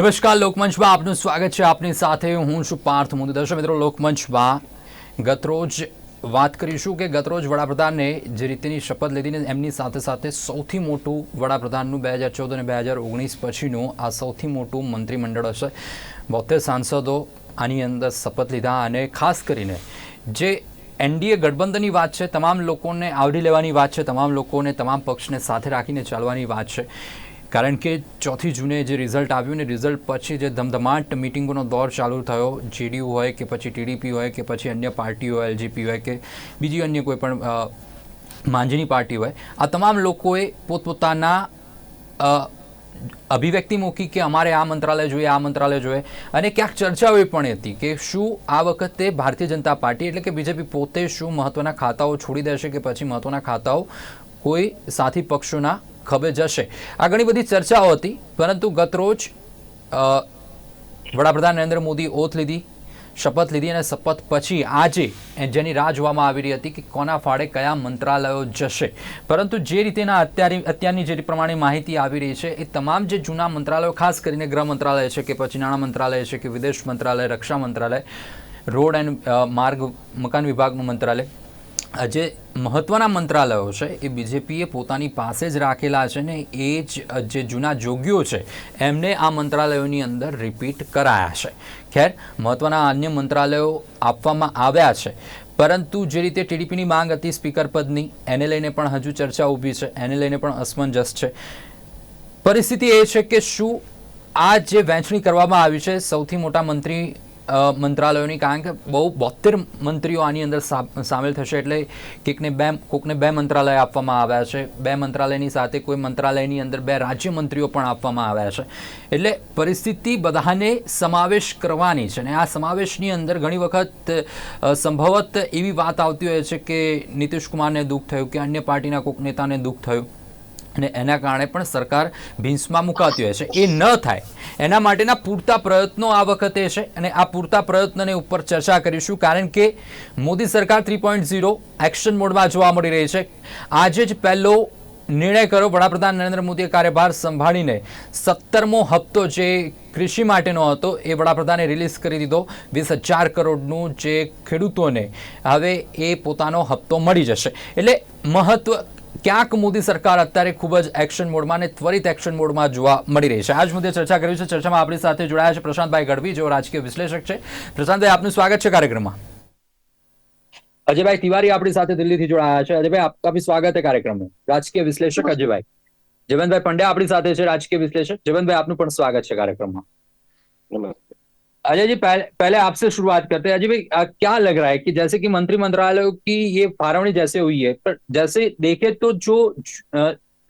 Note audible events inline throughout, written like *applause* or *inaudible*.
નમસ્કાર, લોકમંચમાં આપનું સ્વાગત છે. આપની સાથે હું છું પાર્થ મોદી દર્શક મિત્રો, લોકમંચમાં ગતરોજ વાત કરીશું કે ગતરોજ વડાપ્રધાને જે રીતેની શપથ લીધી ને એમની સાથે સાથે સૌથી મોટું વડાપ્રધાનનું બે હજાર ચૌદ અને બે હજાર ઓગણીસ પછીનું આ સૌથી મોટું મંત્રીમંડળ હશે. બોતેર સાંસદો આની અંદર શપથ લીધા અને ખાસ કરીને જે એનડીએ ગઠબંધનની વાત છે, તમામ લોકોને આવરી લેવાની વાત છે, તમામ લોકોને, તમામ પક્ષને સાથે રાખીને ચાલવાની વાત છે. કારણ કે ચોથી જૂને જે રિઝલ્ટ આવ્યું ને રિઝલ્ટ પછી જે ધમધમાટ મિટિંગોનો દોર ચાલુ થયો જેડીયુ હોય કે પછી ટીડીપી હોય કે પછી અન્ય પાર્ટીઓ એલજીપી હોય કે બીજી અન્ય કોઈ પણ અ, પાર્ટી હોય આ તમામ લોકોએ પોતપોતાના અભિવ્યક્તિ મૂકી કે અમારે આ મંત્રાલય જોઈએ આ મંત્રાલય જોઈએ. અને ક્યાંક ચર્ચાઓ એ પણ હતી કે શું આ વખતે ભારતીય જનતા પાર્ટી એટલે કે બીજેપી પોતે શું મહત્વના ખાતાઓ છોડી દેશે કે પછી મહત્વના ખાતાઓ કોઈ સાથી પક્ષોના ખભે જશે. આ ઘણી બધી ચર્ચાઓ હતી, પરંતુ ગતરોજ વડાપ્રધાન નરેન્દ્ર મોદી ઓથ લીધી, શપથ લીધી અને શપથ પછી આજે જેની રાહ જોવામાં આવી રહી હતી કે કોના ફાળે કયા મંત્રાલયો જશે. પરંતુ જે રીતેના અત્યારે, અત્યારની જે પ્રમાણે માહિતી આવી રહી છે, એ તમામ જે જૂના મંત્રાલયો, ખાસ કરીને ગૃહ મંત્રાલય છે કે પછી નાણાં મંત્રાલય છે કે વિદેશ મંત્રાલય, રક્ષા મંત્રાલય, રોડ એન્ડ માર્ગ, મકાન વિભાગનું મંત્રાલય જે મહત્ત્વના મંત્રાલયો છે, એ બીજેપીએ પોતાની પાસે જ રાખેલા છે ને એ જ, જે જૂના જોગીઓ છે, એમને આ મંત્રાલયોની અંદર રિપીટ કરાયા છે. ખેર મહત્ત્વના અન્ય મંત્રાલયો આપવામાં આવ્યા છે. પરંતુ જે રીતે ટીડીપીની માંગ હતી સ્પીકર પદની, એને લઈને પણ હજુ ચર્ચા ઊભી છે, એને લઈને પણ અસમંજસ છે. પરિસ્થિતિ એ છે કે શું આ જે વહેંચણી કરવામાં આવી છે, સૌથી મોટા મંત્રી મંત્રાલયોની, કારણ કે બહુ બોતેર મંત્રીઓ આની અંદર સામેલ થશે એટલે કોઈકને બે, કોકને બે મંત્રાલય આપવામાં આવ્યા છે. બે મંત્રાલયની સાથે કોઈ મંત્રાલયની અંદર બે રાજ્ય મંત્રીઓ પણ આપવામાં આવ્યા છે. એટલે પરિસ્થિતિ બધાને સમાવેશ કરવાની છે અને આ સમાવેશની અંદર ઘણી વખત સંભવત એવી વાત આવતી હોય છે કે નીતિશ કુમારને દુઃખ થયું કે અન્ય પાર્ટીના કોઈક નેતાને દુઃખ થયું. અને એના કારણે પણ સરકાર ભીંસમાં મુકાતી હોય છે. એ ન થાય. એના માટેના પૂરતા પ્રયત્નો આ વખતે છે અને આ પૂરતા પ્રયત્નને ઉપર ચર્ચા કરીશું કારણ કે મોદી સરકાર થ્રી પોઈન્ટ ઝીરો એક્શન મોડમાં જોવા મળી રહી છે. આજે જ પહેલો નિર્ણય કર્યો વડાપ્રધાન નરેન્દ્ર મોદીએ કાર્યભાર સંભાળીને સત્તરમો હપ્તો જે કૃષિ માટેનો હતો એ વડાપ્રધાને રિલીઝ કરી દીધો. વીસ હજાર કરોડનું જે ખેડૂતોને હવે એ પોતાનો હપ્તો મળી જશે. એટલે મહત્વ ક્યાંક મોદી સરકાર અત્યારે ખૂબ જ એક્શન મોડમાં અને ત્વરિત એક્શન મોડમાં જોવા મળી રહી છે. આજ મુદ્દે ચર્ચા કરવી છે. ચર્ચામાં આપણી સાથે જોડાયા છે પ્રશાંતભાઈ ગઢવી જેઓ રાજકીય વિશ્લેષક છે. પ્રશાંતભાઈ આપનું સ્વાગત છે કાર્યક્રમમાં. અજયભાઈ તિવારી આપણી સાથે દિલ્હીથી જોડાયા છે. અજયભાઈ આપનું સ્વાગત છે કાર્યક્રમમાં રાજકીય વિશ્લેષક અજયભાઈ. જીવનભાઈ પંડ્યા આપણી સાથે છે રાજકીય વિશ્લેષક. જીવનભાઈ આપનું પણ સ્વાગત છે કાર્યક્રમમાં. નમસ્કાર अजय जी पहले पहले आपसे शुरुआत करते हैं। अजय भाई क्या लग रहा है कि जैसे कि मंत्री मंत्रालयों की ये फारवणी जैसे हुई है पर जैसे देखे तो जो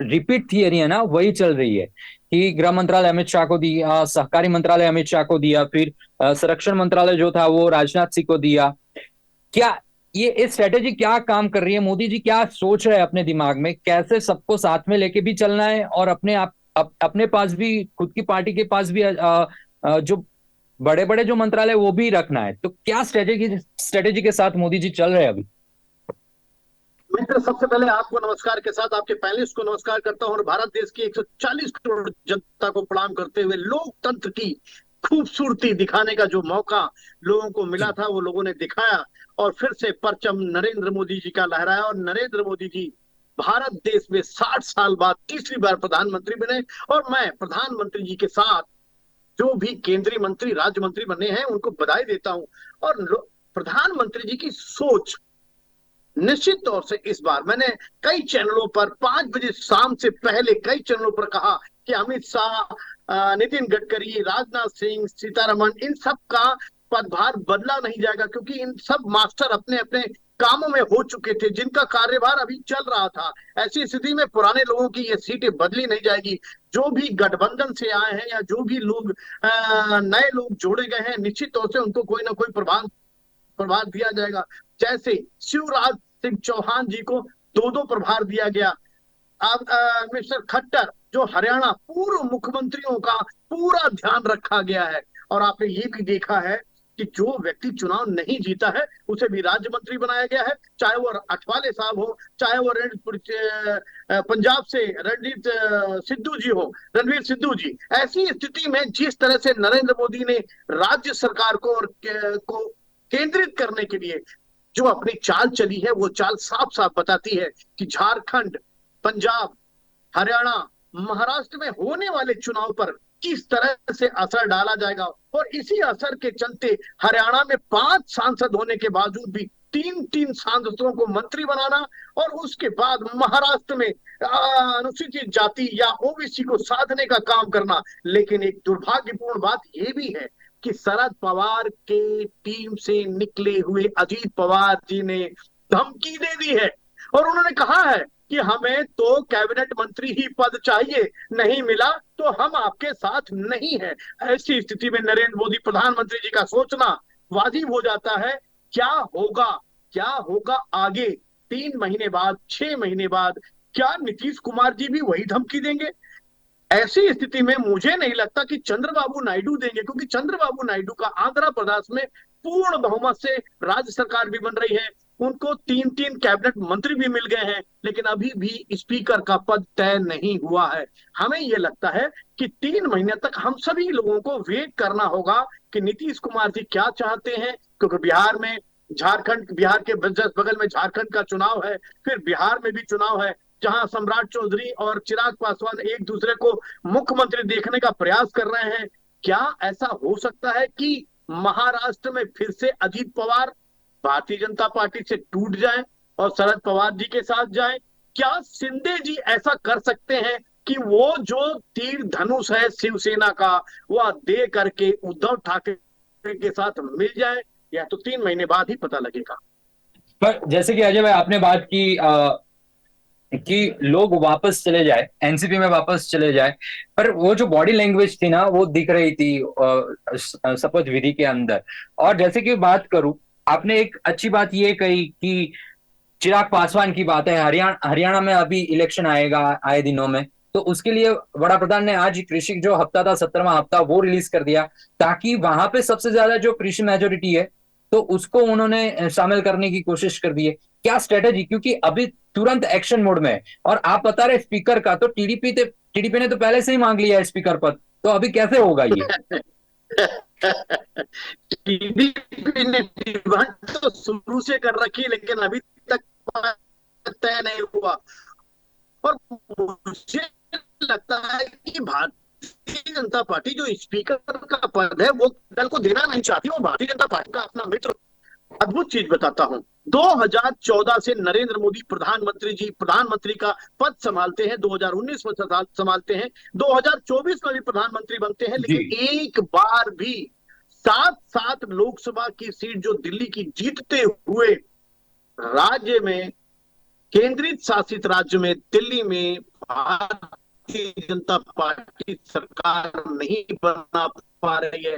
रिपीट थियरी है ना वही चल रही है कि गृह मंत्रालय अमित शाह को दिया सहकारी मंत्रालय अमित शाह को दिया फिर संरक्षण मंत्रालय जो था वो राजनाथ सिंह को दिया। क्या ये इस स्ट्रेटेजी क्या काम कर रही है? मोदी जी क्या सोच रहे हैं अपने दिमाग में? कैसे सबको साथ में लेके भी चलना है और अपने आप अप, अपने पास भी खुद की पार्टी के पास भी अ, अ, जो बड़े बड़े जो मंत्रालय, वो भी रखना है। तो क्या स्ट्रेटेजी स्ट्रेटेजी के साथ मोदी जी चल रहे हैं अभी? मित्र, सबसे पहले आपको नमस्कार के साथ, आपके पैनलिस्ट को नमस्कार करता हूँ और भारत देश की 140 करोड़ जनता को प्रणाम करते हुए लोकतंत्र की खूबसूरती दिखाने का जो मौका लोगों को मिला था, वो लोगों ने दिखाया और फिर से परचम नरेंद्र मोदी जी का लहराया और नरेंद्र मोदी जी भारत देश में 60 साल बाद तीसरी बार प्रधानमंत्री बने और मैं प्रधानमंत्री जी के साथ जो भी केंद्रीय मंत्री, राज्य मंत्री बने हैं, उनको बधाई देता हूँ। और प्रधानमंत्री जी की सोच निश्चित तौर से इस बार, मैंने कई चैनलों पर, पाँच बजे शाम से पहले कई चैनलों पर कहा कि अमित शाह नितिन गडकरी, राजनाथ सिंह सीतारमन इन सब का पदभार बदला नहीं जाएगा, क्योंकि इन सब मास्टर अपने अपने कामों में हो चुके थे, जिनका कार्यभार अभी चल रहा था। ऐसी स्थिति में पुराने लोगों की ये सीटें बदली नहीं जाएगी। जो भी गठबंधन से आए हैं या जो भी लोग नए लोग जोड़े गए हैं, निश्चित तौर से उनको कोई ना कोई प्रभाव प्रभार दिया जाएगा। जैसे शिवराज सिंह चौहान जी को दो दो प्रभार दिया गया। अब मिस्टर खट्टर, जो हरियाणा पूर्व मुख्यमंत्रियों का पूरा ध्यान रखा गया है। और आपने ये भी देखा है कि जो व्यक्ति चुनाव नहीं जीता है, उसे भी राज्य मंत्री बनाया गया है। चाहे वो अठवाले साहब हो, चाहे वो पंजाब से रणजीत सिद्धू जी हो, रणवीर सिद्धू जी, ऐसी स्थिति में जिस तरह से नरेंद्र मोदी ने राज्य सरकार को और के- को केंद्रित करने के लिए जो अपनी चाल चली है, वो चाल साफ़ साफ़ बताती है कि झारखंड, पंजाब, हरियाणा, महाराष्ट्र में होने वाले चुनाव पर किस तरह से असर डाला जाएगा। और इसी असर के चलते हरियाणा में पाँच सांसद होने के बावजूद भी तीन तीन सांसदों को मंत्री बनाना और उसके बाद महाराष्ट्र में अनुसूचित जाति या ओबीसी को साधने का काम करना। लेकिन एक दुर्भाग्यपूर्ण बात यह भी है कि शरद पवार के टीम से निकले हुए अजीत पवार जी ने धमकी दे दी है। और उन्होंने कहा है कि हमें तो कैबिनेट मंत्री ही पद चाहिए, नहीं मिला तो हम आपके साथ नहीं है। ऐसी स्थिति में नरेंद्र मोदी प्रधानमंत्री जी का सोचना वाजिब हो जाता है। क्या होगा? क्या होगा आगे? तीन महीने बाद, छह महीने बाद, क्या नीतीश कुमार जी भी वही धमकी देंगे? ऐसी स्थिति में मुझे नहीं लगता कि चंद्रबाबू नायडू देंगे, क्योंकि चंद्रबाबू नायडू का आंध्र प्रदेश में पूर्ण बहुमत से राज्य सरकार भी बन रही है। उनको तीन तीन कैबिनेट मंत्री भी मिल गए हैं, लेकिन अभी भी स्पीकर का पद तय नहीं हुआ है। हमें ये लगता है कि तीन महीने तक हम सभी लोगों को वेट करना होगा कि नीतीश कुमार जी क्या चाहते हैं, क्योंकि बिहार में झारखंड, बिहार के बगल में झारखंड का चुनाव है, फिर बिहार में भी चुनाव है, जहाँ सम्राट चौधरी और चिराग पासवान एक दूसरे को मुख्यमंत्री देखने का प्रयास कर रहे हैं। क्या ऐसा हो सकता है कि महाराष्ट्र में फिर से अजीत पवार भारतीय जनता पार्टी से टूट जाए और शरद पवार जी के साथ जाए क्या शिंदे जी ऐसा कर सकते हैं कि वो जो तीर धनुष है शिवसेना का वह दे करके उद्धव ठाकरे के साथ मिल जाए? या तो तीन महीने बाद ही पता लगेगा। पर जैसे कि अजय भाई आपने बात की आ, कि लोग वापस चले जाए एनसीपी में वापस चले जाए पर वो जो बॉडी लैंग्वेज थी ना वो दिख रही थी शपथ विधि के अंदर। और जैसे कि बात करूँ आपने एक अच्छी बात ये कही कि चिराग पासवान की बात है। हरियाणा हरियाणा में अभी इलेक्शन आएगा, आए दिनों में। तो उसके लिए बड़ा प्रधान ने आज कृषि जो हफ़्ता था सत्रहवा हफ़्ता, वो रिलीज़ कर दिया ताकि वहाँ पे सबसे ज़्यादा जो कृषि मेजोरिटी है तो उसको उन्होंने शामिल करने की कोशिश कर दी है। क्या स्ट्रेटेजी क्योंकि अभी तुरंत एक्शन मोड में है। और आप बता रहे स्पीकर का तो टीडीपी टीडीपी ने तो पहले से ही मांग लिया है स्पीकर पद तो अभी कैसे होगा ये? *laughs* शुरू से कर रखी लेकिन अभी तक तय नहीं हुआ। और मुझे लगता है कि भारतीय जनता पार्टी जो स्पीकर का पद है वो दल को देना नहीं चाहती वो भारतीय जनता पार्टी का अपना मित्र। अद्भुत चीज़ बताता हूँ। 2014 से नरेंद्र मोदी प्रधानमंत्री जी प्रधानमंत्री का पद संभालते हैं 2019 में संभालते हैं। 2024 में भी प्रधानमंत्री बनते हैं लेकिन एक बार भी सात सात लोकसभा की सीट जो दिल्ली की जीतते हुए राज्य में, केंद्रित शासित राज्य में, दिल्ली में भारतीय जनता पार्टी सरकार नहीं बना पा रही है।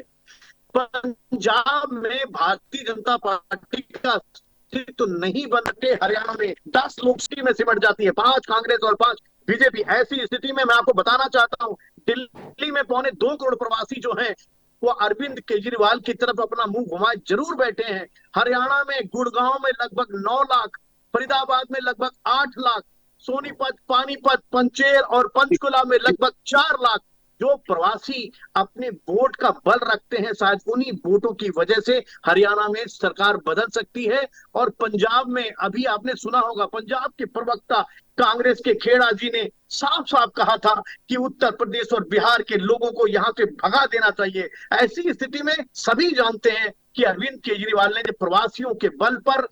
पंजाब में भारतीय जनता पार्टी का तो नहीं बनते हरियाणा में। दस लोकसभा में सिमट जाती है। पाँच कांग्रेस और पाँच बीजेपी। ऐसी स्थिति में मैं आपको बताना चाहता हूँ, दिल्ली में पौने दो करोड़ प्रवासी जो हैं वो अरविंद केजरीवाल की तरफ़ अपना मुँह घुमाए, ज़रूर बैठे हैं। हरियाणा में, गुड़गांव में लगभग नौ लाख, फरीदाबाद में लगभग आठ लाख, सोनीपत, पानीपत पंचेर और पंचकुला में लगभग चार लाख जो प्रवासी अपने वोट का बल रखते हैं, शायद उन्हीं वोटों की वजह से हरियाणा में सरकार बदल सकती है। और पंजाब में, अभी आपने सुना होगा, पंजाब के प्रवक्ता कांग्रेस के खेड़ा जी ने साफ़ साफ़ कहा था कि उत्तर प्रदेश और बिहार के लोगों को यहाँ से भगा देना चाहिए। ऐसी स्थिति में सभी जानते हैं कि अरविंद केजरीवाल ने प्रवासियों के बल पर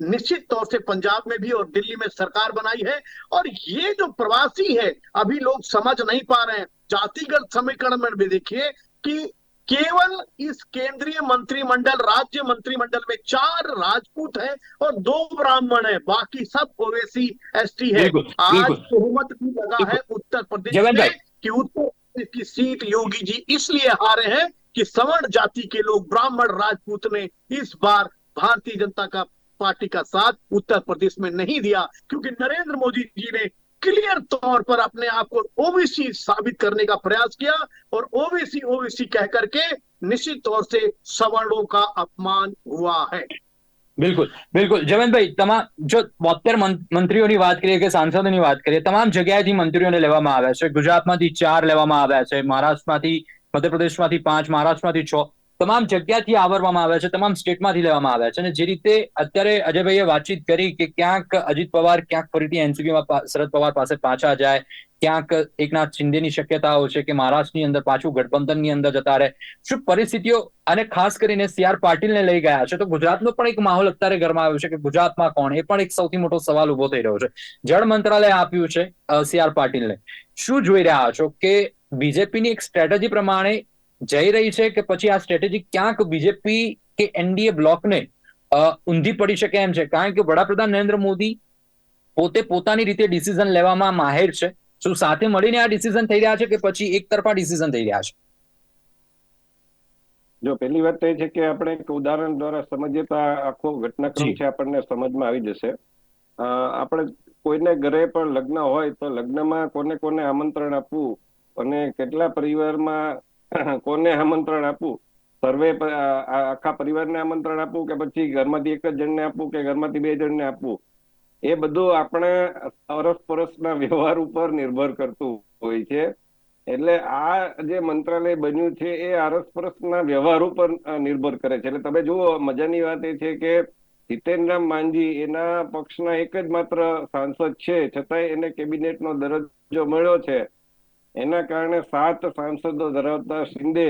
निश्चित तौर से पंजाब में भी और दिल्ली में सरकार बनाई है और ये जो प्रवासी है, अभी लोग समझ नहीं पा रहे हैं। जातिगत समीकरण में भी देखिए कि केवल इस केंद्रीय मंत्रिमंडल राज्य मंत्रिमंडल में चार राजपूत हैं और दो ब्राह्मण हैं। बाकी सब ओवैसी एसटी है। आज बहुमत की जगह है उत्तर प्रदेश में कि उत्तर प्रदेश की सीट योगी जी इसलिए हारे हैं कि सवर्ण जाति के लोग ब्राह्मण राजपूत ने इस बार भारतीय जनता का पार्टी का साथ उत्तर प्रदेश में नहीं दिया क्योंकि नरेंद्र मोदी जी ने क्लियर तौर पर अपने आप को ओबीसी साबित करने का प्रयास किया और ओबीसी ओबीसी कह करके निश्चित तौर से सवर्णों का अपमान हुआ है બિલકુલ બિલકુલ જયવંતભાઈ તમામ જો બોતેર મંત્રીઓની વાત કરીએ કે સાંસદોની વાત કરીએ તમામ જગ્યાએથી મંત્રીઓને લેવામાં આવ્યા છે ગુજરાતમાંથી ચાર લેવામાં આવ્યા છે મહારાષ્ટ્રમાંથી મધ્યપ્રદેશમાંથી પાંચ મહારાષ્ટ્રમાંથી છ તમામ જગ્યાથી આવરવામાં આવ્યા છે, તમામ સ્ટેટમાંથી લેવામાં આવ્યા છે અને જે રીતે અત્યારે અજયભાઈએ વાતચીત કરી કે ક્યાંક અજીત પવાર ક્યાંક ફરીથી એનસીપીમાં શરદ પવાર પાસે પાછા જાય, ક્યાંક એકનાથ શિંદેની શક્યતાઓ છે કે મહારાષ્ટ્રની અંદર પાછું ગઠબંધનની અંદર જતા રહે. શું પરિસ્થિતિઓ, અને ખાસ કરીને સીઆર પાટીલને લઈ ગયા છે, તો ગુજરાતનો પણ એક માહોલ અત્યારે ગરમાયો છે કે ગુજરાતમાં કોણ? એ પણ એક સૌથી મોટો સવાલ ઊભો થઈ રહ્યો છે. જળ મંત્રાલય આપ્યું છે સીઆર પાટીલને. શું જોઈ રહ્યા છો કે બીજેપીની એક સ્ટ્રેટેજી પ્રમાણે જઈ રહી છે કે પછી આ સ્ટ્રેટેજી ક્યાંક બીજેપી કે એનડીએ બ્લોકને ઊંધી પડી શકે એમ છે. કારણ કે વડાપ્રધાન નરેન્દ્ર મોદી પોતે પોતાની રીતે ડિસિઝન લેવામાં માહેર છે. શું સાથે મળીને આ ડિસિઝન થઈ રહ્યા છે કે પછી એક તરફા ડિસિઝન થઈ રહ્યા છે? જો પહેલી વાત તો એ છે કે આપણે એક ઉદાહરણ દ્વારા સમજીએ તો આખો ઘટનાક્રમ. છે આપણને સમજમાં આવી જશે. આપણે કોઈને ઘરે પણ લગ્ન હોય તો લગ્નમાં કોને કોને આમંત્રણ આપવું અને કેટલા પરિવારમાં કોને આમંત્રણ આપવું? સર્વે આખા પરિવારને આમંત્રણ આપવું કે પછી ઘરમાંથી એક જ જણને આપવું કે ઘરમાંથી બે જણને આપવું? એ બધું આપણે અરસપરસના વ્યવહાર ઉપર નિર્ભર કરતું હોય છે. એટલે આ જે મંત્રાલય બન્યું છે, એ આરસપરસના વ્યવહાર ઉપર નિર્ભર કરે છે. એટલે તમે જુઓ, મજાની વાત એ છે કે જીતેન્દ્ર માંઝી એના પક્ષના એક જ માત્ર સાંસદ છે. છતાંય એને કેબિનેટનો દરજ્જો મળ્યો છે. એના કારણે સાત સાંસદો ધરાવતા શિંદે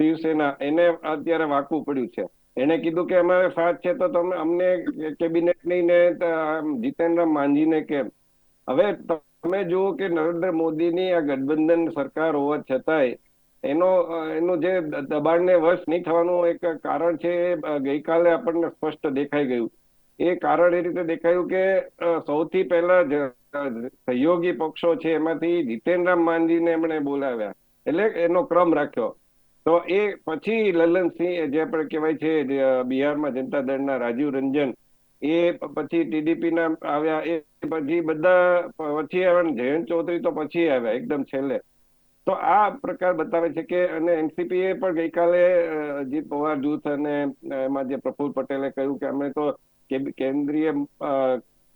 શિવસેના, એને અત્યારે વાકવું પડ્યું છે. એને કીધું કે અમારે સાત છે તો તમે, અમને કેબિનેટ નહીં ને જીતેન્દ્ર માંઝીને કેમ? હવે તમે જુઓ કે નરેન્દ્ર મોદીની આ ગઠબંધન સરકાર હોવા છતાંય એનો, એનું જે દબાણને વશ નહીં થવાનું એક કારણ છે એ ગઈકાલે આપણને સ્પષ્ટ દેખાઈ ગયું. એ કારણ એ રીતે દેખાયું કે સૌથી પહેલા સહયોગી પક્ષો છે એમાંથી જીતેનરામ માંઝીને એમણે બોલાવ્યા. એટલે એનો ક્રમ રાખ્યો. તો એ પછી લલનસિંહ જે આપણે કહેવાય છે બિહારમાં જનતા દળના રાજીવ રંજન, એ પછી ટીડીપી ના આવ્યા. એ પછી બધા પછી આવ્યા જયંત ચૌધરી તો પછી આવ્યા એકદમ છેલ્લે. તો આ પ્રકાર બતાવે છે કે અને એનસીપી એ પણ ગઈકાલે અજીત પવાર જૂથ અને એમાં જે પ્રફુલ્લ પટેલે કહ્યું કે અમે તો કેન્દ્રીય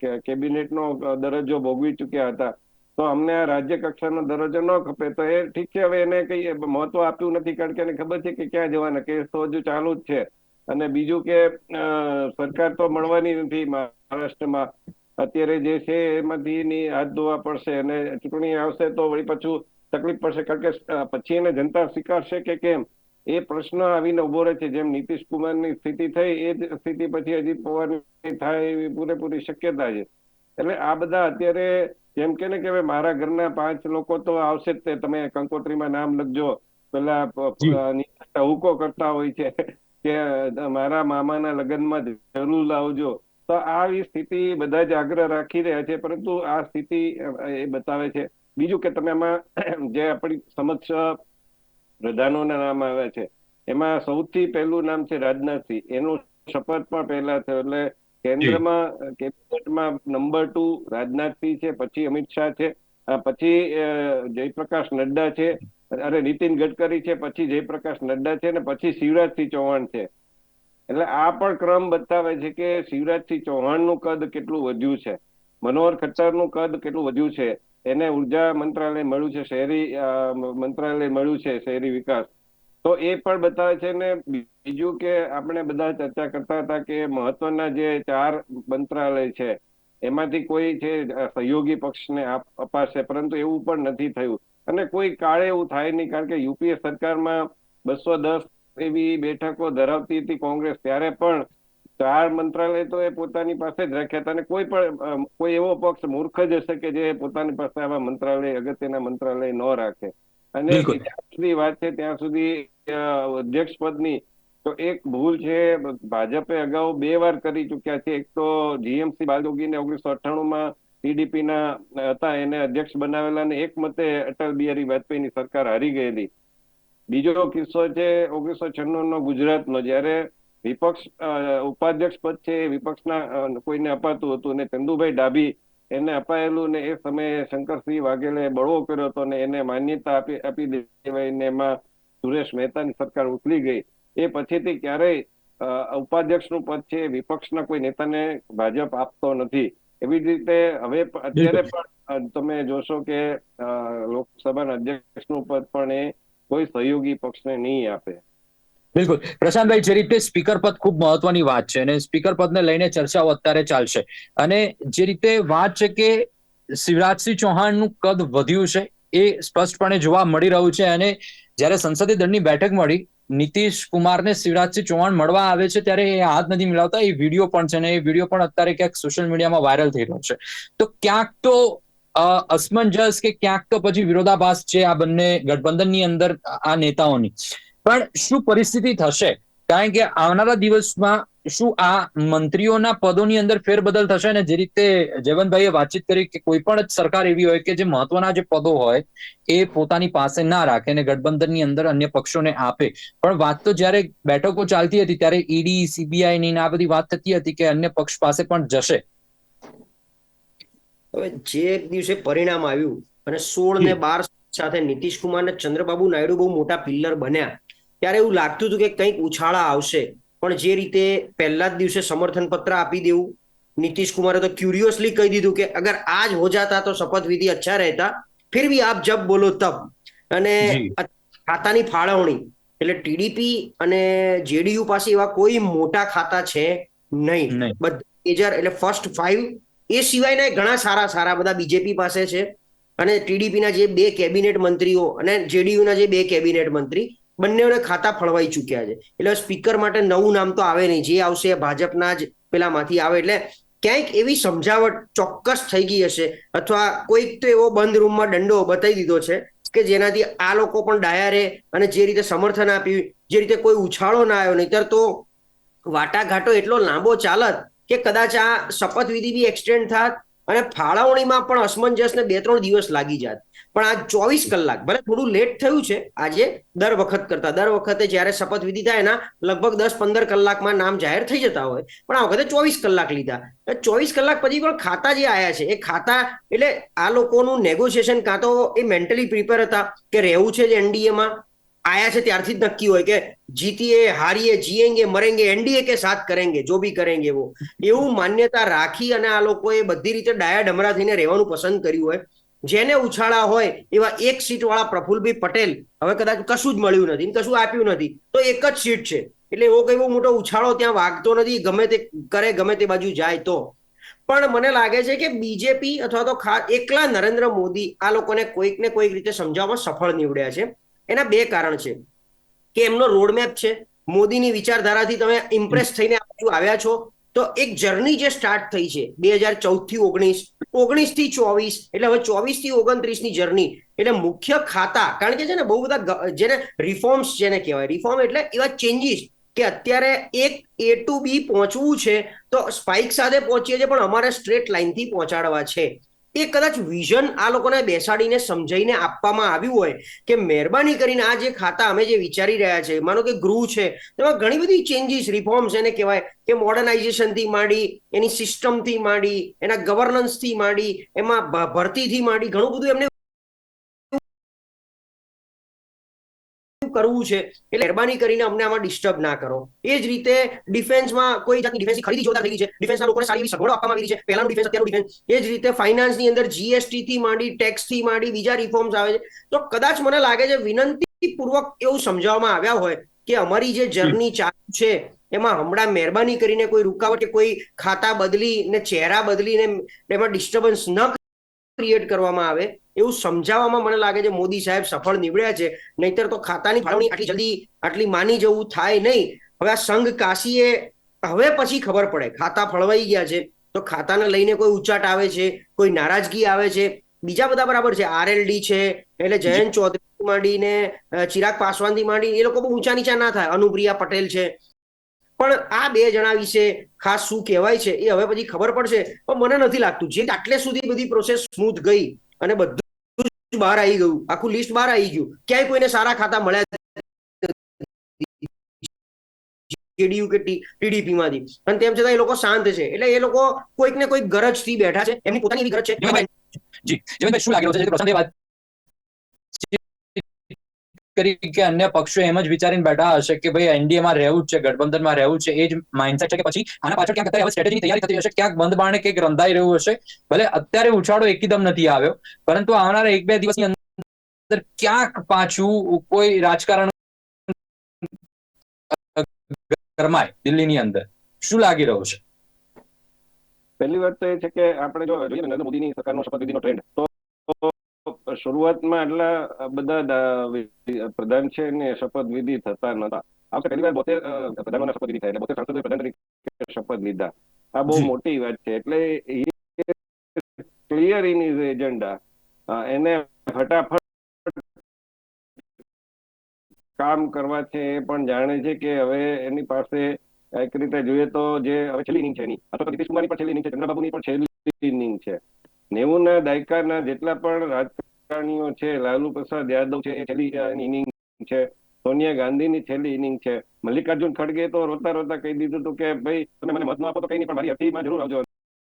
કેબિનેટનો દરજ્જો ભોગવી ચૂક્યા હતા. તો અમને આ રાજ્ય કક્ષાનો દરજ્જો ન ખપે તો એ ઠીક છે, હવે એને કઈ મહત્વ આપ્યું નથી કારણ કે એને ખબર છે કે ક્યાં જવાના કેસ તો હજુ ચાલુ જ છે. અને બીજું કે સરકાર તો મળવાની નથી મહારાષ્ટ્રમાં. અત્યારે જે છે એમાંથી હાથ ધોવા પડશે અને ચૂંટણી આવશે તો વળી પાછું તકલીફ પડશે કારણ કે પછી એને જનતા સ્વીકારશે કે કેમ? એ પ્રશ્ન આવીને ઊભો રહે છે. જેમ નીતિશ કુમારની સ્થિતિ થઈ એ જ સ્થિતિ પછી અજીત પવારની થાય એવી પૂરેપૂરી શક્યતા છે. એટલે આ બધા અત્યારે જેમ કે ને કે મારા ઘરના પાંચ લોકો તો આવશે જ તે. તમે કંકોત્રીમાં નામ લખજો. પેલા હુકો કરતા હોય છે કે મારા મામાના લગ્નમાં જરૂર લાવજો. તો આવી સ્થિતિ બધા જ આગ્રહ રાખી રહ્યા છે. પરંતુ આ સ્થિતિ એ બતાવે છે. બીજું કે તમે આમાં જે આપણી સમક્ષ પ્રધાનોના નામ આવ્યા છે. એમાં સૌથી પહેલું નામ છે રાજનાથસિંહ. એનો શપથ પણ પહેલા થયો એટલે કેન્દ્રમાં, કેબિનેટમાં નંબર ટુ રાજનાથસિંહ છે, પછી અમિત શાહ છે પછી જયપ્રકાશ નડ્ડા છે, અરે નીતિન ગડકરી છે, પછી જયપ્રકાશ નડ્ડા છે ને પછી શિવરાજસિંહ ચૌહાણ છે. એટલે આ પણ ક્રમ બતાવે છે કે શિવરાજસિંહ ચૌહાણનું કદ કેટલું વધ્યું છે. મનોહર ખટ્ટરનું કદ કેટલું વધ્યું છે. એને ઊર્જા મંત્રાલય મળ્યું છે, શહેરી મંત્રાલય મળ્યું છે, શહેરી વિકાસ. તો એ પણ બતાવે છે ને બીજું કે આપણે બધા ચર્ચા કરતા હતા કે મહત્વના જે ચાર મંત્રાલય છે, એમાંથી કોઈ છે સહયોગી પક્ષને અપાશે, પરંતુ એવું પણ નથી થયું. અને કોઈ કાળે એવું થાય નહીં, કારણ કે યુપીએ સરકારમાં બસો દસ એવી બેઠકો ધરાવતી હતી કોંગ્રેસ. ત્યારે પણ ચાર મંત્રાલય તો એ પોતાની પાસે જ રાખ્યા હતા અને કોઈ પણ કોઈ એવો પક્ષ મૂર્ખ જ હશે કે જે પોતાની પાસે આવા મંત્રાલય અગત્યના મંત્રાલય ન રાખે. અને જ્યાં સુધી વાત છે ત્યાં સુધી અધ્યક્ષ પદની તો એક ભૂલ છે ભાજપે અગાઉ બે વાર કરી ચુક્યા છે. એક તો જીએમસી બાલયોગીને ઓગણીસો અઠ્ઠાણું માં ટીડીપી ના હતા એને અધ્યક્ષ બનાવેલા અને એક મતે અટલ બિહારી વાજપેયીની સરકાર હારી ગયેલી. બીજો કિસ્સો છે ઓગણીસો છન્નું નો ગુજરાતનો જ્યારે વિપક્ષ ઉપાધ્યક્ષ પદ છે વિપક્ષના કોઈને અપાતું હતું ને ચંદુભાઈ ડાભી એને અપાયેલું ને એ સમયે શંકરસિંહ વાઘેલે બળવો કર્યો હતો ને એને માન્યતા આપી આપી દેવાય ને એમાં સુરેશ મહેતાની સરકાર ઉતરી ગઈ. એ પછીથી ક્યારેય ઉપાધ્યક્ષનું પદ છે વિપક્ષના કોઈ નેતાને ભાજપ આપતો નથી. એવી જ રીતે હવે અત્યારે પણ તમે જોશો કે લોકસભાના લોકસભાના અધ્યક્ષનું પદ પણ એ કોઈ સહયોગી પક્ષને નહીં આપે. બિલકુલ. પ્રશાંતભાઈ, જે રીતે સ્પીકર પદ ખૂબ મહત્વની વાત છે અને સ્પીકર પદને લઈને ચર્ચાઓ અત્યારે ચાલશે. અને જે રીતે વાત છે કે શિવરાજસિંહ ચૌહાણનું કદ વધ્યું છે, એ સ્પષ્ટપણે જોવા મળી રહ્યું છે અને જ્યારે સંસદીય દળની બેઠક મળી, નીતિશ કુમારને શિવરાજસિંહ ચૌહાણ મળવા આવે છે ત્યારે એ હાથ નથી મિલાવતા. એ વીડિયો પણ છે ને એ વીડિયો પણ અત્યારે ક્યાંક સોશિયલ મીડિયામાં વાયરલ થઈ રહ્યો છે. તો ક્યાંક તો અસમંજસ કે ક્યાંક તો પછી વિરોધાભાસ છે આ બંને ગઠબંધનની અંદર આ નેતાઓની. પણ શું પરિસ્થિતિ થશે? કારણ કે આવનારા દિવસમાં શું આ મંત્રીઓના પદોની અંદર ફેરબદલ થશે ને જે રીતે જયવંતભાઈએ વાતચીત કરી કે કોઈ પણ સરકાર એવી હોય કે જે મહત્વના જે પદો હોય એ પોતાની પાસે ના રાખે અને ગઠબંધનની અંદર અન્ય પક્ષોને આપે. પણ વાત તો જ્યારે બેઠકો ચાલતી હતી ત્યારે ઈડી સીબીઆઈ ની આ બધી વાત થતી હતી કે અન્ય પક્ષ પાસે પણ જશે. હવે જે દિવસે પરિણામ આવ્યું અને સોળ ને બાર સાથે નીતિશ કુમાર ને ચંદ્રબાબુ નાયડુ બહુ મોટા પિલ્લર બન્યા. ત્યારે એવું લાગતું હતું કે કંઈક ઉછાળા આવશે. પણ જે રીતે પહેલા જ દિવસે સમર્થન પત્ર આપી દેવું નીતિશ કુમારે તો ક્યુરિયસલી કહી દીધું કે અગર આજ હો જાતા તો શપથવિધિ અચ્છા રહેતા ફિર ભી આપ જબ બોલો તબ. અને ખાતાની ફાળવણી એટલે ટીડીપી અને જેડીયુ પાસે એવા કોઈ મોટા ખાતા છે નહીં. બધા મેજર એટલે ફર્સ્ટ ફાઈવ એ સિવાયના ઘણા સારા સારા બધા બીજેપી પાસે છે. અને ટીડીપીના જે બે કેબિનેટ મંત્રીઓ અને જેડીયુના જે બે કેબિનેટ મંત્રી બંનેઓને ખાતા ફળવાઈ ચૂક્યા છે. એટલે સ્પીકર માટે નવું નામ તો આવે નહીં. જે આવશે એ ભાજપના જ પેલામાંથી આવે. એટલે ક્યાંક એવી સમજાવટ ચોક્કસ થઈ ગઈ હશે. અથવા કોઈક તો એવો બંધ રૂમમાં દંડો બતાવી દીધો છે કે જેનાથી આ લોકો પણ ડાયા રહે અને જે રીતે સમર્થન આપ્યું, જે રીતે કોઈ ઉછાળો ના આવ્યો. નહીતર તો વાટાઘાટો એટલો લાંબો ચાલત કે કદાચ આ શપથવિધિ બી એક્સટેન્ડ થાત અને ફાળવણીમાં પણ અસમંજસને બે ત્રણ દિવસ લાગી જાત. પણ આ ચોવીસ કલાક, ભલે થોડું લેટ થયું છે, આજે દર વખત કરતા, દર વખતે જ્યારે શપથવિધિ થાય એના લગભગ દસ પંદર કલાકમાં નામ જાહેર થઈ જતા હોય, પણ આ વખતે ચોવીસ કલાક લીધા. ચોવીસ કલાક પછી પણ ખાતા જે આવ્યા છે, એ ખાતા એટલે આ લોકોનું નેગોશિએશન કાં તો એ મેન્ટલી પ્રિપેર હતા કે રહેવું છે જ એનડીએમાં આયા છે ત્યારથી જ નક્કી હોય કે જીતીએ હારીએ જીએંગે મરેંગે એનડીએ કે સાથ કરેંગે જો બી કરેંગે એવો એવું માન્યતા રાખી અને આ લોકોએ બધી રીતે ડાયા ડમરા થઈને રહેવાનું પસંદ કર્યું હોય જેને ઉછાળા હોય એવા એક સીટ વાળા પ્રફુલભાઈ પટેલ હવે કદાચ કશું જ મળ્યું નથી કશું આપ્યું નથી તો એક જ સીટ છે એટલે એવો કઈ મોટો ઉછાળો ત્યાં વાગતો નથી, ગમે તે કરે, ગમે તે બાજુ જાય તો। પણ મને લાગે છે કે બીજેપી અથવા તો ખાસ એકલા નરેન્દ્ર મોદી આ લોકોને કોઈક ને કોઈક રીતે સમજાવવામાં સફળ નીવડ્યા છે। એના બે કારણ છે. કે એમનો રોડમેપ છે. મોદીની વિચારધારાથી તમે ઇમ્પ્રેસ થઈને આવ્યા છો. તો એક જર્ની જે સ્ટાર્ટ થઈ છે બે હજાર ચૌદથી ઓગણીસ ઓગણીસથી ચોવીસ એટલે હવે ચોવીસથી ઓગણત્રીસની જર્ની એટલે મુખ્ય ખાતા કારણ કે છે ને બહુ બધા જેને રિફોર્મ્સ જેને કહેવાય રિફોર્મ એટલે એવા ચેન્જીસ કે અત્યારે એક એ ટુ બી પહોંચવું છે તો સ્પાઇક સાથે પહોંચીએ છીએ પણ અમારે સ્ટ્રેટ લાઇનથી પહોંચાડવા છે. એ કદાચ વિઝન આ લોકોને બેસાડીને સમજાઈને આપવામાં આવ્યું હોય કે મહેરબાની કરીને આ જે ખાતા અમે જે વિચારી રહ્યા છે, માનો કે ગૃહ છે, તેમાં ઘણી બધી ચેન્જીસ રિફોર્મ્સ એને કહેવાય કે મોડર્નાઇઝેશનથી માંડી, એની સિસ્ટમથી માંડી, એના ગવર્નન્સથી માંડી, એમાં ભરતીથી માંડી, ઘણું બધું એમને કરવું છે? એટલે મહેરબાની કરીને અમને આમાં ડિસ્ટર્બ ના કરો. એ જ રીતે ડિફેન્સમાં કોઈ જાતની ડિફેન્સની ખરીદી જોતા થઈ છે. ડિફેન્સના લોકોને સારી એવી સગવડો આપવામાં આવી છે. પહેલાનું ડિફેન્સ અત્યારનું ડિફેન્સ એ જ રીતે ફાઇનાન્સની અંદર જીએસટી થી માંડી ટેક્સથી માંડી, બીજા રિફોર્મ્સ આવે છે. તો કદાચ મને લાગે છે વિનંતી પૂર્વક એવું સમજાવવામાં આવ્યા હોય કે અમારી જે જર્ની ચાલુ છે, એમાં હમણાં મહેરબાની કરીને કોઈ રૂકાવટ કે કોઈ ખાતા બદલી ને ચહેરા બદલીને એમાં ડિસ્ટર્બન્સ ન ક્રિએટ કરવામાં આવે. એવું સમજાવવામાં મને લાગે છે મોદી સાહેબ સફળ નીવડ્યા છે નહીતર તો ખાતાની ફાળવણી આટલી જલ્દી આટલી માની જવું થાય નહીં. હવે આ સંઘ કાશીએ હવે પછી ખબર પડે. ખાતા ફળવાઈ ગયા છે તો ખાતાને લઈને કોઈ ઉચાટ આવે છે કોઈ નારાજગી આવે છે. બીજા બધા બરાબર છે. આરએલડી છે એટલે જયંત ચૌધરી માંડીને ચિરાગ પાસવાનથી માંડી એ લોકો બહુ ઊંચા નીચા ના થાય. અનુપ્રિયા પટેલ છે. પણ આ બે જણા વિશે ખાસ શું કહેવાય છે એ હવે પછી ખબર પડશે. પણ મને નથી લાગતું. જે આટલે સુધી બધી પ્રોસેસ સ્મૂથ ગઈ અને બધું બહાર આવી ગયું. આખું લિસ્ટ બહાર આવી ગયું. ક્યાંય કોઈને સારા ખાતા મળ્યા જેડીયુ કે ટીડીપી માંથી. અને તેમ છતાં એ લોકો શાંત છે. એટલે એ લોકો કોઈક ને કોઈક ગરજથી બેઠા છે. એમની પોતાની ગરજ છે. જી જીવનભાઈ શું લાગી છે? પ્રસંગે વાત કરી કે અન્ય પક્ષો એમ જ વિચારીને બેઠા હશે કે ભાઈ એનડીએ માં રહેવું જ છે, ગઠબંધનમાં રહેવું છે, એ જ માઇન્ડસેટ છે કે પછી આના પાછળ ક્યાંક અત્યારે હવે સ્ટ્રેટેજીની તૈયારી થતી હશે, ક્યાંક બંધ બાણે કંઈક રંધાઈ રહ્યું હશે, ભલે અત્યારે ઉછાળો એકદમ નથી આવ્યો, પરંતુ આવનારા એક બે દિવસની અંદર ક્યાંક પાછું કોઈ રાજકારણ ગરમાય દિલ્હીની અંદર. શું લાગી રહ્યું છે? પહેલી વાત તો એ છે કે આપણે જો જોઈએ નરેન્દ્ર મોદીની સરકારનો શપથવિધિનો ટ્રેન્ડ તો શરૂઆતમાં એટલા બધા પ્રધાન છે ને શપથ વિધિ થતા નતા. આપણે પહેલી વાર બોતેર પ્રધાનોના શપથવિધિ થાય. એટલે બોતેર સાંસદો પ્રધાન તરીકે શપથ લીધા. આ બહુ મોટી વાત છે. એટલે ક્લિયર ઇન ઇઝ એજન્ડા એને ફટાફટ કામ કરવા છે એ પણ જાણે છે કે હવે એની પાસે એક રીતે જોઈએ તો જે હવે છેલ્લી ઇનિંગ છે એની. અથવા નીતિશ કુમારની પણ છેલ્લી ઇનિંગ છે. ચંદ્રબાબુની પણ છેલ્લી ઇનિંગ છે. નેવું ના દાયકાના જેટલા પણ રાજકારણીઓ છે લાલુ પ્રસાદ યાદવ છે એ છેલ્લી ઇનિંગ છે સોનિયા ગાંધીની છેલ્લી ઇનિંગ છે. મલ્લિકાર્જુન ખડગે તો રોતા રોતા કહી દીધું હતું કે ભાઈ તમે મને મત આપો તો કઈ નહીં પણ મારી અસ્થિમાં જરૂર આવજો.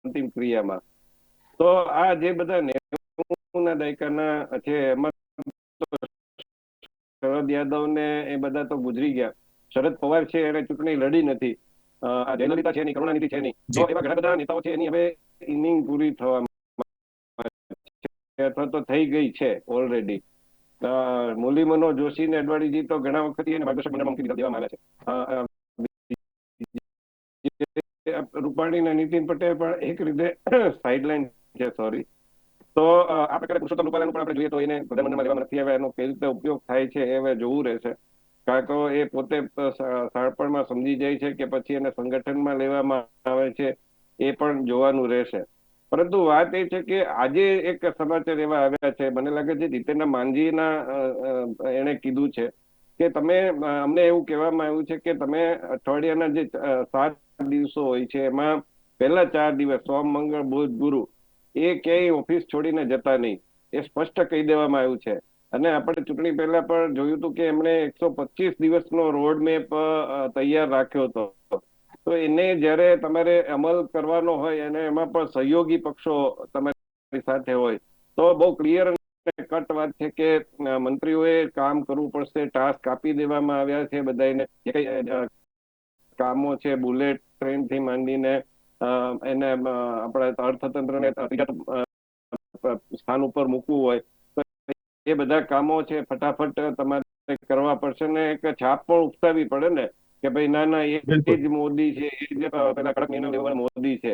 અંતિમ ક્રિયામાં. તો આ જે બધા નેવુંના દાયકાના છે એમાં શરદ યાદવ ને એ બધા તો ગુજરી ગયા. શરદ પવાર છે એને ચૂંટણી લડી નથી. આ જયલલિતા છે નહીં કરુણાનિધિ છે નહીં તો એવા ઘણા બધા નેતાઓ છે એની હવે ઇનિંગ પૂરી થવા અથવા તો થઈ ગઈ છે ઓલરેડી મુરલી મનોહર જોશી ને અડવાણીજી તો ઘણા વખત એને રૂપાણી અને નીતિન પટેલ પણ એક રીતે સાઇડલાઇન છે સોરી તો આ પ્રકારે પુરુષોત્તમ રૂપાલાનું પણ આપણે જોઈએ તો એને પ્રધાનમંત્રીમાં લેવામાં નથી આવ્યા. એનો કેવી રીતે ઉપયોગ થાય છે એ હવે જોવું રહેશે. કે એ પોતે અ, સમજી જાય છે કે પછી એને સંગઠનમાં લેવામાં આવે છે એ પણ જોવાનું રહેશે. પરંતુ વાત એ છે કે આજે એક સમાચાર એવા આવ્યા છે, મને લાગે છે જીતેન્દ્ર માંઝીના એણે કીધું છે કે તમે અમને એવું કહેવામાં આવ્યું છે કે તમે અઠવાડિયાના જે સાત દિવસો હોય છે, એમાં પહેલા ચાર દિવસ, સોમ, મંગળ, બુધ, ગુરુ, એ ક્યાંય ઓફિસ છોડીને જતા નહીં. એ સ્પષ્ટ કહી દેવામાં આવ્યું છે. અને આપણે ચૂંટણી પહેલા પણ જોયું હતું કે એમણે એકસો પચીસ દિવસનો રોડ મેપ તૈયાર રાખ્યો હતો. તો એને જ્યારે તમારે અમલ કરવાનો હોય અને એમાં પણ સહયોગી પક્ષો તમારી સાથે હોય, તો બહુ ક્લિયર કટ વાત છે કે મંત્રીઓએ કામ કરવું પડશે ટાસ્ક આપી દેવામાં આવ્યા છે બધાને કામો છે બુલેટ ટ્રેનથી માંડીને એને આપણા અર્થતંત્રને સ્થાન ઉપર મૂકવું હોય, તો એ બધા કામો છે ફટાફટ તમારે કરવા પડશે ને એક છાપ પણ ઉપસાવી પડે ને. કે ભાઈ ના ના એ જ મોદી છે એ જ પેલા કડક નિર્ણય લેવાના મોદી છે.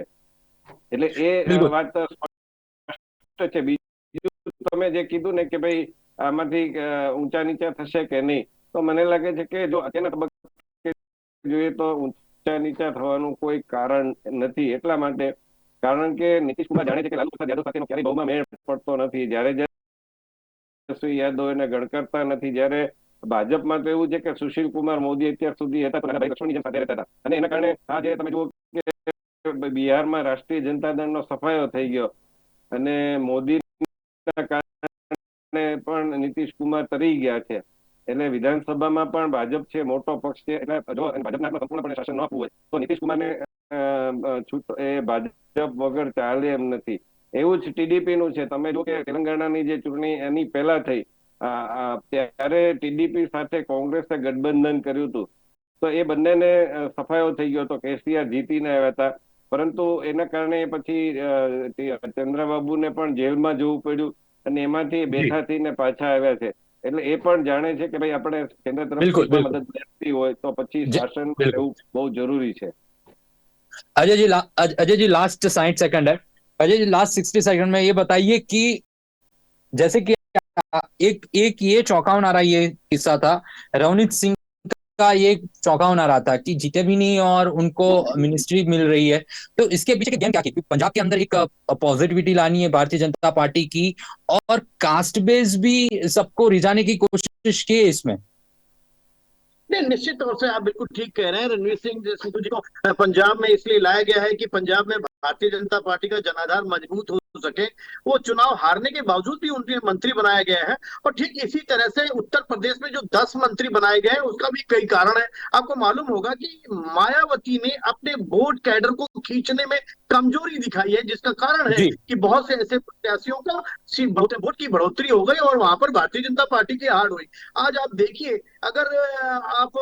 એટલે એ વાત સ્પષ્ટ છે. બીજું તમે જે કીધું ને કે ભાઈ આમાંથી ઊંચા નીચા થશે કે નહીં તો મને લાગે છે કે જો અત્યારના તબક્કે જોઈએ તો ઊંચા નીચા થવાનું કોઈ કારણ નથી એટલા માટે કારણ કે નીતિશ કુમાર જાણે છે કે લાલુ પ્રસાદ યાદવ સાથેનો ક્યારેય બહુમાં મેળ પડતો નથી. જ્યારે જયારે યાદવ એને ગણકરતા નથી જ્યારે ભાજપમાં તો એવું છે કે સુશીલ કુમાર મોદી અત્યાર સુધી હતા લક્ષ્મણની જેમ સાથે રહેતા હતા. અને એના કારણે આ જે તમે જુઓ કે બિહારમાં રાષ્ટ્રીય જનતા દળનો સફાયો થઈ ગયો. અને મોદી કારણે પણ નીતિશ કુમાર તરી ગયા છે. એટલે વિધાનસભામાં પણ ભાજપ છે, મોટો પક્ષ છે, એટલે જો ભાજપના સંપૂર્ણપણે શાસન ન આપવું હોય, તો નીતિશ કુમારને છૂટ, એ ભાજપ વગર ચાલે એમ નથી. એવું જ ટીડીપી નું છે. તમે જો કે તેલંગાણાની જે ચૂંટણી એની પહેલા થઈ ત્યારે ટીડીપી સાથે કોંગ્રેસે ગઠબંધન કર્યું હતું તો એ બંનેને અ, સફાયો થઈ ગયો હતો કેસીઆર જીતીને આવ્યા હતા પરંતુ એના કારણે પછી અ, તે ચંદ્રબાબુને પણ જેલમાં જવું પડ્યું અને એમાંથી બેઠા થઈને પાછા આવ્યા છે એટલે એ પણ જાણે છે કે ભાઈ આપણે કેન્દ્ર બિલકુલ, તરફથી પણ બિલકુલ. મદદ મળતી હોય તો પછી જી, શાસન બિલકુલ. રહેવું બહુ જરૂરી છે अजय जी ला- अज- Ajay ji last sixty second है Ajay ji last sixty second में ये बताइए कि जैसे कि एक एक ये चौंकावनारा ये किस्सा था। रवनीत सिंह का ये चौंकावनारा था कि जीते भी नहीं और उनको मिनिस्ट्री मिल रही है। तो इसके पीछे की गेम क्या क्योंकि पंजाब के अंदर एक पॉजिटिविटी लानी है भारतीय जनता पार्टी की और कास्ट बेस भी सबको रिझाने की कोशिश की इसमें। निश्चित तौर से आप बिल्कुल ठीक कह रहे हैं। रणवीर सिंह जी को पंजाब में इसलिए लाया गया है कि पंजाब में भारतीय जनता पार्टी का जनाधार मज़बूत हो सके वो चुनाव हारने के बावजूद भी उनके मंत्री बनाया गया है। और ठीक इसी तरह से उत्तर प्रदेश में जो दस मंत्री बनाए गए हैं उसका भी कई कारण है। आपको मालूम होगा कि मायावती ने अपने वोट कैडर को खींचने में कमज़ोरी दिखाई है जिसका कारण है कि बहुत से ऐसे प्रत्याशियों का सी- वोट वोट की बढ़ोतरी हो गई और वहाँ पर भारतीय जनता पार्टी की हार हुई। आज आप देखिए अगर आप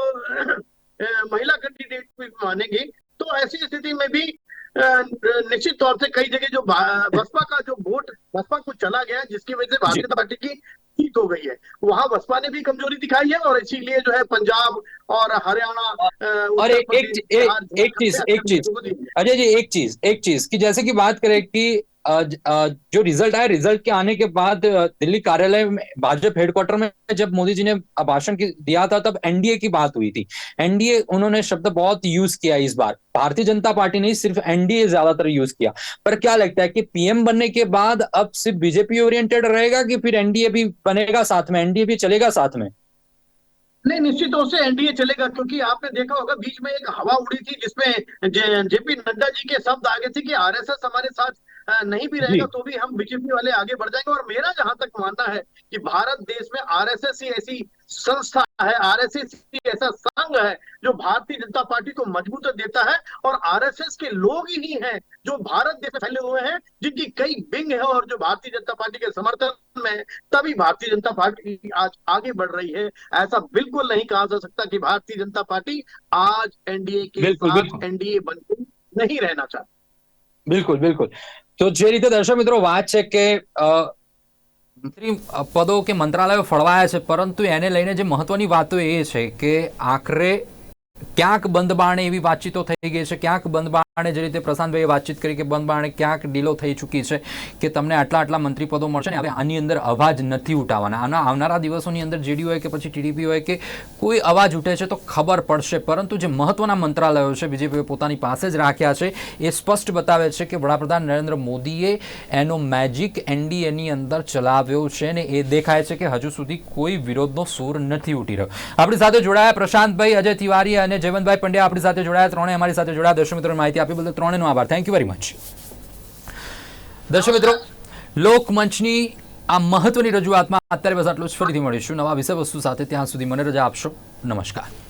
महिला कैंडिडेट भी मानेंगे तो ऐसी स्थिति में भी अ, निश्चित तौर से कई जगह जो बसपा का जो वोट बसपा को चला गया जिसकी वजह से भारतीय जनता पार्टी की जीत हो गई है वहाँ बसपा ने भी कमज़ोरी दिखाई है और इसीलिए जो है पंजाब और हरियाणा और एक- एक- प्रदेश, एक- चीज- एक चीज़। अजय जी एक चीज़ एक चीज़ की जैसे की बात करें कि ज- रिज़ल्ट आया रिज़ल्ट के आने के बाद दिल्ली कार्यालय में, भाजपा हेडक्वार्टर में जब मोदी जी ने भाषण दिया था, तब एनडीए की बात हुई थी। एनडीए उन्होंने शब्द बहुत यूज़ किया इस बार। भारतीय जनता पार्टी ने सिर्फ़ एनडीए ज़्यादातर यूज़ किया। पर क्या लगता है कि पीएम बनने के बाद अब सिर्फ़ बीजेपी ओरिएंटेड रहेगा कि फिर एनडीए भी बनेगा साथ में? एनडीए भी चलेगा साथ में? नहीं, निश्चित तौर से एनडीए चलेगा, क्योंकि आपने देखा होगा, बीच में एक हवा उड़ी थी जिसमें जेपी जे- नड्डा जी के शब्द आगे थे कि आरएसएस हमारे साथ नहीं भी रहेगा तो भी हम बीजेपी वाले आगे बढ़ जाएँगे। और मेरा जहाँ तक मानना है कि भारत देश में आरएसएस ही ऐसी संस्था है आरएसएस ऐसा संघ है जो भारतीय जनता पार्टी को मज़बूत देता है और आरएसएस के लोग ही हैं जो भारत देश में फैले हुए हैं जिनकी कई विंग है और जो भारतीय जनता पार्टी के समर्थन में तभी भारतीय जनता पार्टी आज आगे बढ़ रही है। ऐसा बिल्कुल नहीं कहा जा सकता कि भारतीय जनता पार्टी आज एनडीए के साथ एनडीए बनकर नहीं रहना चाहती। बिल्कुल बिल्कुल। તો જે રીતે દર્શક મિત્રો વાત છે કે મંત્રી પદો કે મંત્રાલયો ફળવાયા છે, પરંતુ એને લઈને જે મહત્વની વાતો એ છે કે આખરે ક્યાંક બંધ બાણે એવી વાતચીતો થઈ ગઈ છે, ક્યાંક બંધ બાણે જે રીતે પ્રશાંતભાઈએ વાતચીત કરી કે બંધ બારણે ક્યાંક ડીલો થઈ ચૂકી છે કે તમને આટલા આટલા મંત્રી પદો મળશે ને હવે આની અંદર અવાજ નથી ઉઠાવવાના. આના આવનારા દિવસોની અંદર જેડી હોય કે પછી ટીડીપી હોય કે કોઈ અવાજ ઉઠે છે તો ખબર પડશે. પરંતુ જે મહત્વના મંત્રાલયો છે બીજેપીએ પોતાની પાસે જ રાખ્યા છે, એ સ્પષ્ટ બતાવે છે કે વડાપ્રધાન નરેન્દ્ર મોદીએ એનો મેજિક એનડીએની અંદર ચલાવ્યો છે ને એ દેખાય છે કે હજુ સુધી કોઈ વિરોધનો સૂર નથી ઉઠી રહ્યો. આપણી સાથે જોડાયા પ્રશાંતભાઈ, અજય તિવારી અને જયવંતભાઈ પંડ્યા આપણી સાથે જોડાયા ત્રણે અમારી સાથે જોડાયા. દર્શક મિત્રોને માહિતી આપી બદલ ત્રણેનો આભાર. થેન્ક યુ વેરી મચ દર્શક મિત્રો, લોકમંચની આ મહત્વની રજૂઆતમાં અત્યારે બસ આટલું જ. ફરીથી મળીશું. નવા વિષય વસ્તુ સાથે ત્યાં સુધી મને રજા આપશો. નમસ્કાર.